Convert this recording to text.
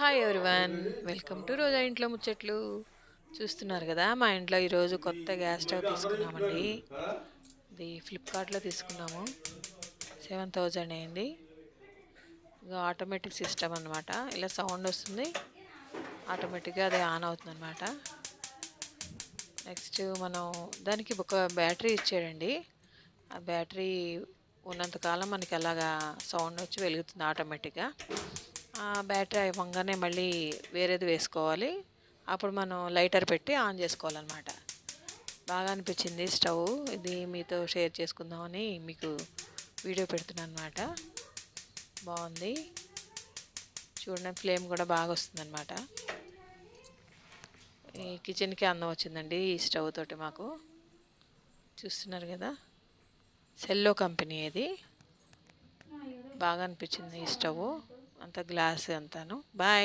Hi everyone welcome to Roja ఇంట్లో ముచ్చట్లు చూస్తున్నారు కదా మా ఇంట్లో ఈరోజు కొత్త గ్యాస్ స్టవ్ తీసుకున్నామండి. ఇది ఫ్లిప్కార్ట్లో తీసుకున్నాము. సెవెన్ థౌజండ్ అయింది. ఇక ఆటోమేటిక్ సిస్టమ్ అనమాట ఇలా సౌండ్ వస్తుంది. ఆటోమేటిక్గా అది ఆన్ అవుతుంది అనమాట నెక్స్ట్ మనం దానికి ఒక బ్యాటరీ ఇచ్చాడండి. ఆ బ్యాటరీ ఉన్నంతకాలం మనకి అలాగా సౌండ్ వచ్చి వెలుగుతుంది ఆటోమేటిక్గా బ్యాటరీ అయిపోగానే మళ్ళీ వేరేది వేసుకోవాలి. అప్పుడు మనం లైటర్ పెట్టి ఆన్ చేసుకోవాలన్నమాట. బాగా అనిపించింది స్టవ్. ఇది మీతో షేర్ చేసుకుందామని మీకు వీడియో పెడుతున్నాను అనమాట బాగుంది. చూడండి ఫ్లేమ్ కూడా బాగా వస్తుందన్నమాట. ఈ కిచెన్కి అందం వచ్చిందండి ఈ స్టవ్ తోటి మాకు. చూస్తున్నారు కదా? సెల్లో కంపెనీ ఇది బాగా అనిపించింది ఈ స్టవ్. అంత గ్లాస్ అంతాను. బాయ్.